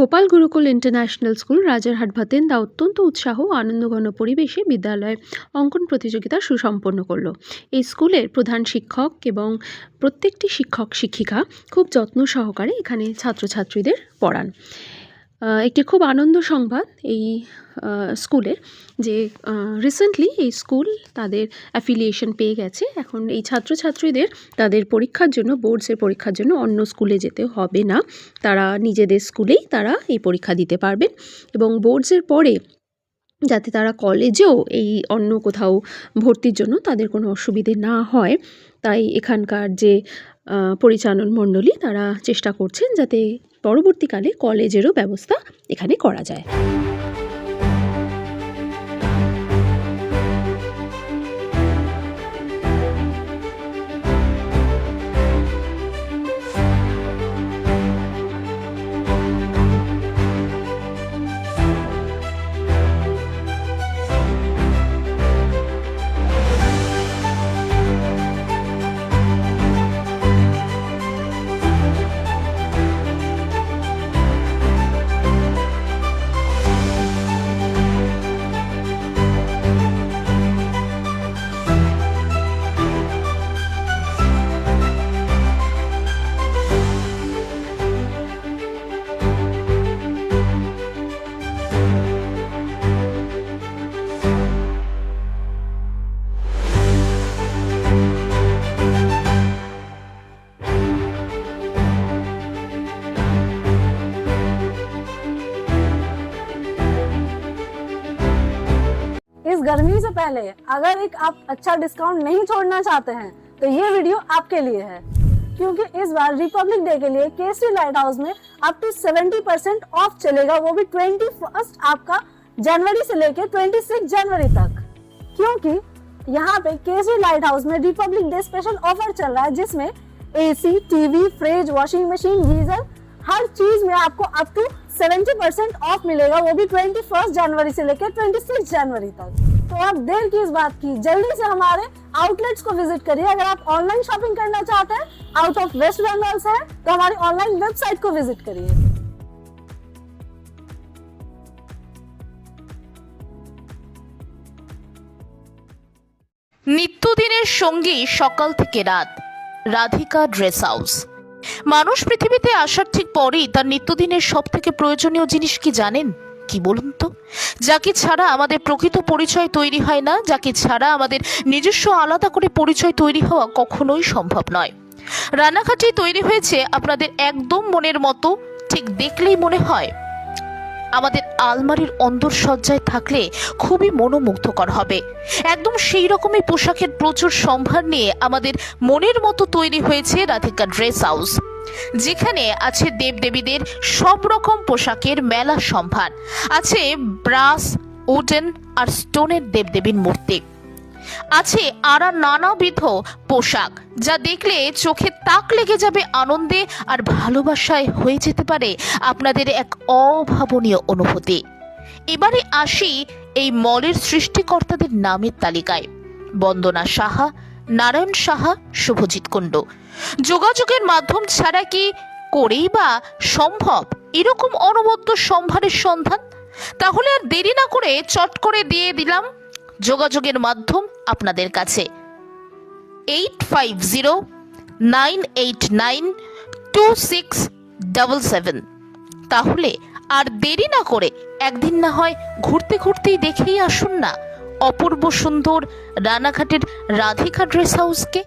Gopal Gurukul international school, Rajarhat ভাতেন্দা অত্যন্ত উৎসাহ ও আনন্দঘন পরিবেশে বিদ্যালয়ে অঙ্কন প্রতিযোগিতা সুসম্পন্ন করল। এই স্কুলের প্রধান শিক্ষক এবং প্রত্যেকটি শিক্ষক শিক্ষিকা খুব যত্ন সহকারে এখানে ছাত্রছাত্রীদের পড়ান। একটি খুব আনন্দ সংবাদ এই স্কুলের যে রিসেন্টলি এই স্কুল তাদের অ্যাফিলিয়েশন পেয়ে গেছে। এখন এই ছাত্রছাত্রীদের তাদের পরীক্ষার জন্য বোর্ডসের পরীক্ষার জন্য অন্য স্কুলে যেতে হবে না। তারা নিজেদের স্কুলেই তারা এই পরীক্ষা দিতে পারবেন এবং বোর্ডসের পরে যাতে তারা কলেজেও এই অন্য কোথাও ভর্তির জন্য তাদের কোনো অসুবিধে না হয়, তাই এখানকার যে পরিচালন মণ্ডলী তারা চেষ্টা করছেন যাতে পরবর্তীকালে কলেজেরও ব্যবস্থা এখানে করা যায়। इस गर्मी से पहले अगर एक आप अच्छा डिस्काउंट नहीं छोड़ना चाहते हैं तो ये वीडियो आपके लिए है। क्योंकि इस बार रिपब्लिक डे के लिए केसरी लाइट हाउस में अप टू 70 परसेंट ऑफ़ चलेगा वो भी ट्वेंटी फ़र्स्ट आपका जनवरी से लेकर ट्वेंटी जनवरी तक। क्योंकि यहाँ पे केसरी लाइट हाउस में रिपब्लिक डे स्पेशल ऑफ़र चल रहा है जिसमें AC, TV, fridge washing machine geyser हर चीज़ में आपको अप टू 70 परसेंट ऑफ़ मिलेगा वो भी 21 जनवरी से लेकर 26 जनवरी तक। तो आप देर की इस बात की जल्दी से हमारे आउटलेट्स को विजिट करिए अगर आप ऑनलाइन शॉपिंग करना चाहते हैं आउट ऑफ वेस्ट बंगाल से है तो हमारी ऑनलाइन वेबसाइट को विजिट करिए নিত্যদিনের সঙ্গী সকাল থেকে রাত রাধিকা ড্রেস হাউস মানুষ পৃথিবীতে আসার ঠিক পরেই তার নিত্যদিনের সব থেকে প্রয়োজনীয় জিনিস কি জানেন কি বলুন তো? যাকে ছাড়া আমাদের প্রকৃত পরিচয় তৈরি হয় না, যাকে ছাড়া আমাদের নিজস্ব আলাদা করে পরিচয় তৈরি হওয়া কখনোই সম্ভব নয়। রানাঘাটে তৈরি হয়েছে আপনাদের একদম মনের মতো, ঠিক দেখলেই মনে হয়। আমাদের আলমারির অন্দরসজ্জায় থাকলে খুবই মনোমুগ্ধকর হবে। একদম সেই রকমই পোশাকের প্রচুর সম্ভার নিয়ে আমাদের মনের মতো তৈরি হয়েছে রাধিকা ড্রেস হাউস। যেখানে আছে দেবদেবীদের সব রকম পোশাকের মেলা সম্ভার। আছে ব্রাস উডেন আর স্টোনের দেবদেবীর মূর্তি। আছে আরা নানাবিধ পোশাক যা দেখলে চোখে তাক লেগে যাবে আনন্দে আর ভালোবাসায় হয়ে যেতে পারে আপনাদের এক অভাবনীয় অনুভূতি। এবারে আসি এই মলের সৃষ্টিকর্তাদের নামের তালিকায়। বন্দনা সাহা নারায়ণ সাহা, শুভজিৎ কুণ্ড। যোগাযোগের মাধ্যম ছাড়া কি করেই বা সম্ভব? এরকম অনবদ্য সম্ভারের সন্ধান? তাহলে আর দেরি না করে চট করে দিয়ে দিলাম যোগাযোগের মাধ্যম আপনাদের কাছে। Eight five zero, nine eight nine, two six double seven. তাহলে আর দেরি না করে একদিন না হয় ঘুরতে ঘুরতেই দেখেই আসুন না। অপূর্ব সুন্দর রানাঘাটের রাধিকা ড্রেস হাউসকে